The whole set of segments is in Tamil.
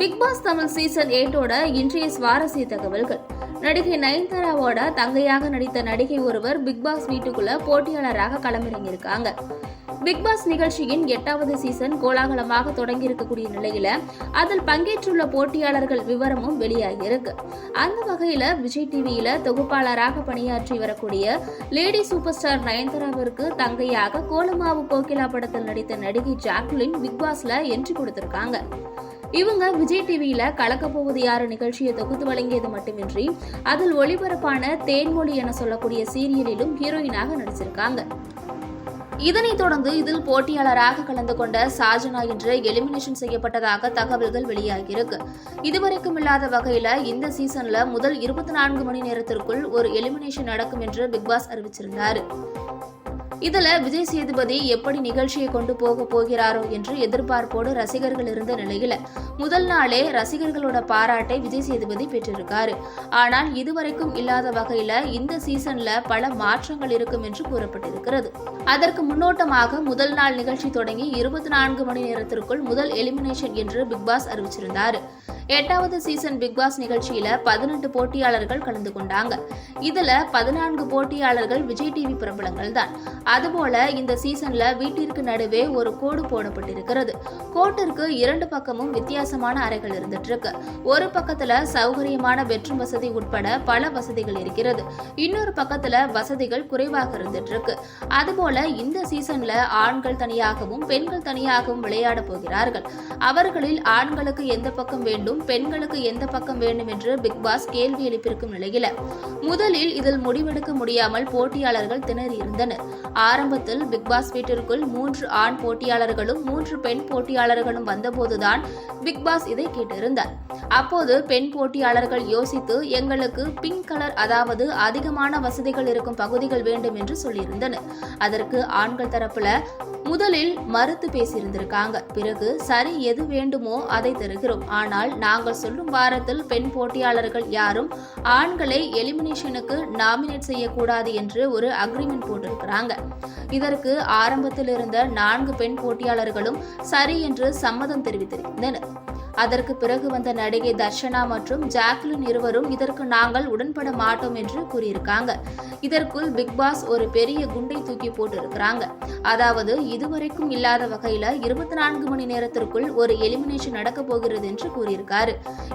பிக் பாஸ் தமிழ் சீசன் எயிட்டோட இன்றைய சுவாரஸ்ய தகவல்கள். நடிகை நயன்தாராவோட தங்கையாக நடித்த நடிகை ஒருவர் பிக் பாஸ் வீட்டுக்குள்ள போட்டியாளராக களமிறங்கியிருக்காங்க. பிக் பாஸ் நிகழ்ச்சியின் எட்டாவது சீசன் கோலாகலமாக தொடங்கி இருக்கக்கூடிய நிலையில அதில் பங்கேற்றுள்ள போட்டியாளர்கள் விவரமும் வெளியாகியிருக்கு. அந்த வகையில விஜய் டிவியில தொகுப்பாளராக பணியாற்றி வரக்கூடிய லேடி சூப்பர் ஸ்டார் நயன்தாராவிற்கு தங்கையாக கோலமாவு கோகிலா படத்தில் நடித்த நடிகை ஜாக்லின் பிக் பாஸ்ல என்ட்ரி கொடுத்திருக்காங்க. இவங்க விஜய் டிவியில கலக்க போவது யாரு நிகழ்ச்சியை தொகுத்து வழங்கியது மட்டுமின்றி அதில் ஒளிபரப்பான தேன்மொழி என சொல்லக்கூடிய சீரியலிலும் ஹீரோயினாக நடிச்சிருக்காங்க. இதனைத் தொடர்ந்து இதில் போட்டியாளராக கலந்து கொண்ட சாஜனா என்று எலிமினேஷன் செய்யப்பட்டதாக தகவல்கள் வெளியாகியிருக்கு. இதுவரைக்கும் இல்லாத வகையில இந்த சீசன்ல முதல் இருபத்தி நான்கு மணி நேரத்திற்குள் ஒரு எலிமினேஷன் நடக்கும் என்று பிக்பாஸ் அறிவிச்சிருந்தாரு. இதுல விஜய் சேதுபதி எப்படி நிகழ்ச்சியை கொண்டு போக போகிறாரோ என்று எதிர்பார்ப்போடு ரசிகர்கள் இருந்த நிலையில முதல் நாளே ரசிகர்களோட பாராட்டை விஜய் சேதுபதி பெற்றிருக்காரு. ஆனால் இதுவரைக்கும் இல்லாத வகையில இந்த சீசன்ல பல மாற்றங்கள் இருக்கும் என்று கூறப்பட்டிருக்கிறது. அதற்கு முன்னோட்டமாக முதல் நாள் நிகழ்ச்சி தொடங்கி இருபத்தி நான்கு மணி நேரத்திற்குள் முதல் எலிமினேஷன் என்று பிக்பாஸ் அறிவிச்சிருந்தாரு. எட்டாவது சீசன் பிக் பாஸ் நிகழ்ச்சியில பதினெட்டு போட்டியாளர்கள் கலந்து கொண்டாங்க. இதுல பதினான்கு போட்டியாளர்கள் விஜய் டிவி பிரபலங்கள் தான். அதுபோல இந்த சீசன்ல வீட்டிற்கு நடுவே ஒரு கோடு போடப்பட்டிருக்கிறது. கோட்டிற்கு இரண்டு பக்கமும் வித்தியாசமான அறைகள் இருந்துட்டு இருக்கு ஒரு பக்கத்துல சௌகரியமான பெட்ரூம் வசதி உட்பட பல வசதிகள் இருக்கிறது. இன்னொரு பக்கத்துல வசதிகள் குறைவாக இருந்துட்டு இருக்கு அதுபோல இந்த சீசன்ல ஆண்கள் தனியாகவும் பெண்கள் தனியாகவும் விளையாட போகிறார்கள். அவர்களில் ஆண்களுக்கு எந்த பக்கம் வேண்டும் பெண்களுக்கு எந்த பக்கம் வேண்டும் என்று பிக்பாஸ் கேள்வி எழுப்பியிருக்கும் நிலையில் முதலில் இதில் முடிவெடுக்க முடியாமல் போட்டியாளர்கள் திணறியிருந்தனர் ஆரம்பத்தில் பிக்பாஸ் வீட்டிற்குள் மூன்று ஆண் போட்டியாளர்களும் மூன்று பெண் போட்டியாளர்களும் வந்தபோதுதான் பிக்பாஸ் இதை கேட்டிருந்தார். அப்போது பெண் போட்டியாளர்கள் யோசித்து எங்களுக்கு பிங்க் கலர் அதாவது அதிகமான வசதிகள் இருக்கும் பகுதிகள் வேண்டும் என்று சொல்லியிருந்தனர். அதற்கு ஆண்கள் தரப்புல முதலில் மறுத்து பேசியிருந்திருக்காங்க. பிறகு சரி எது வேண்டுமோ அதை தருகிறோம். ஆனால் நாங்கள் சொல்லும் வாரத்தில் பெண் போட்டியாளர்கள் யாரும் ஆண்களை எலிமினேஷனுக்கு நாமினேட் செய்யக்கூடாது என்று ஒரு அக்ரிமெண்ட் போட்டிருக்கிறாங்க. இதற்கு ஆரம்பத்தில் இருந்த நான்கு பெண் போட்டியாளர்களும் சரி என்று சம்மதம் தெரிவித்திருந்தனர். அதற்கு பிறகு வந்த நடிகை தர்ஷனா மற்றும் ஜாக்லின் இருவரும் இதற்கு நாங்கள் உடன்பட மாட்டோம் என்று கூறியிருக்காங்க. இதற்குள் பிக் பாஸ் ஒரு பெரிய குண்டை தூக்கி போட்டிருக்கிறாங்க. அதாவது இதுவரைக்கும் இல்லாத வகையில இருபத்தி நான்கு மணி நேரத்திற்குள் ஒரு எலிமினேஷன் நடக்க போகிறது என்று கூறியிருக்காரு.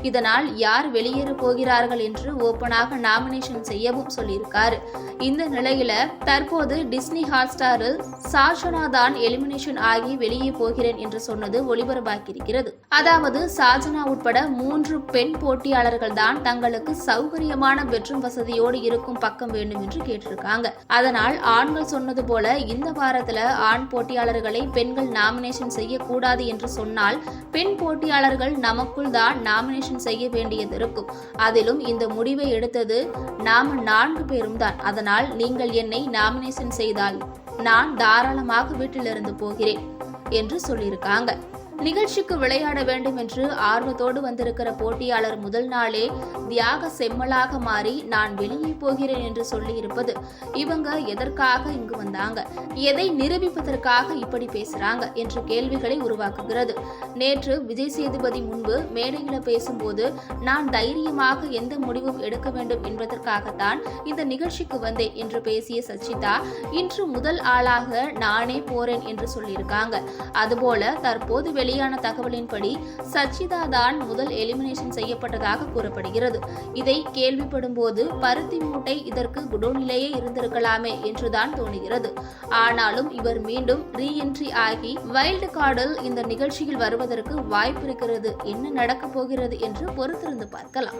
இதனால் யார் வெளியேற போகிறார்கள் என்று ஓப்பனாக நாமினேஷன் செய்யவும் சொல்லியிருக்காரு. இந்த நிலையில தற்போது டிஸ்னி ஹாட் ஸ்டாரில் சாஷனா தான் எலிமினேஷன் ஆகி வெளியே போகிறேன் என்று சொன்னது ஒளிபரப்பாகியிருக்கிறது. அதாவது சாஜனா உட்பட மூன்று பெண் போட்டியாளர்கள் தான் தங்களுக்கு சௌகரியமான பெட்ரூம் வசதியோடு இருக்கும் பக்கம் வேண்டும் என்று கேட்டிருக்காங்க. அதனால் ஆண்கள் சொன்னது போல இந்த வாரத்துல ஆண் போட்டியாளர்களை பெண்கள் நாமினேஷன் செய்யக்கூடாது என்று சொன்னால் பெண் போட்டியாளர்கள் நமக்குள் தான் நாமினேஷன் செய்ய வேண்டியது இருக்கும். அதிலும் இந்த முடிவை எடுத்தது நாம நான்கு பேரும் தான். அதனால் நீங்கள் என்னை நாமினேஷன் செய்தால் நான் தாராளமாக வீட்டிலிருந்து போகிறேன் என்று சொல்லியிருக்காங்க. நிகழ்ச்சிக்கு விளையாட வேண்டும் என்று ஆர்வத்தோடு வந்திருக்கிற போட்டியாளர் முதல் நாளே தியாக செம்மலாக மாறி நான் வெளியே போகிறேன் என்று சொல்லியிருப்பது இவங்க எதற்காக இங்கு வந்தாங்க? எதை நிரூபிப்பதற்காக இப்படி பேசுறாங்க? என்ற கேள்விகளை உருவாக்குகிறது. நேற்று விஜய் சேதுபதி முன்பு மேடையில பேசும்போது நான் தைரியமாக எந்த முடிவும் எடுக்க வேண்டும் என்பதற்காகத்தான் இந்த நிகழ்ச்சிக்கு வந்தேன் என்று பேசிய சச்சிதா இன்று முதல் ஆளாக நானே போறேன் என்று சொல்லியிருக்காங்க. அதுபோல தற்போது வெளி வெளியான தகவலின்படி சச்சிதா தான் முதல் எலிமினேஷன் செய்யப்பட்டதாக கூறப்படுகிறது. இதை கேள்விப்படும் போது பருத்தி மூட்டை இதற்கு குடோனிலேயே இருந்திருக்கலாமே என்றுதான் தோணுகிறது. ஆனாலும் இவர் மீண்டும் ரீஎன்ட்ரி ஆகி வைல்டு கார்டில் இந்த நிகழ்ச்சியில் வருவதற்கு வாய்ப்பு இருக்கிறது என்ன நடக்கப் போகிறது என்று பொறுத்திருந்து பார்க்கலாம்.